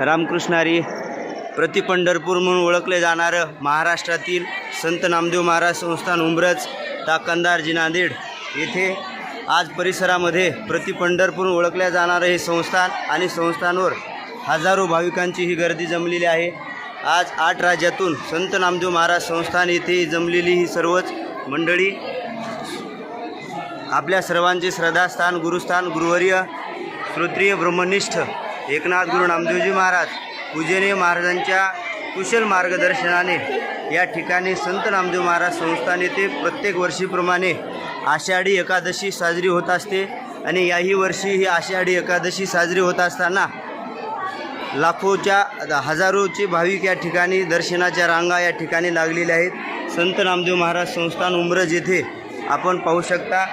रामकृष्णारी प्रति पंढरपूर म्हणून ओळखले जाणारं महाराष्ट्रातील संत नामदेव महाराज संस्थान उंब्रज ताकंदार जी नांदेड येथे आज परिसरामध्ये प्रति पंढरपूर ओळखल्या जाणारं हे संस्थान आणि संस्थानवर हजारो भाविकांची ही गर्दी जमलेली आहे. आज आठ राज्यातून संत नामदेव महाराज संस्थान येथे जमलेली ही सर्वच मंडळी आपल्या सर्वांचे श्रद्धास्थान गुरुस्थान गुरुवर्य श्रोत्रिय ब्रह्मनिष्ठ एकनाथ गुरु नामदेवजी महाराज पूजनीय महाराजांच्या कुशल मार्गदर्शनाने या ठिकाणी संत नामदेव महाराज संस्थान येथे प्रत्येक वर्षीप्रमाणे आषाढी एकादशी साजरी होत असते आणि याही वर्षी ही आषाढी एकादशी साजरी होत असताना लाखोच्या हजारोचे भाविक या ठिकाणी दर्शनाच्या रांगा या ठिकाणी लागलेल्या आहेत. संत नामदेव महाराज संस्थान उमरज येथे आपण पाहू शकता.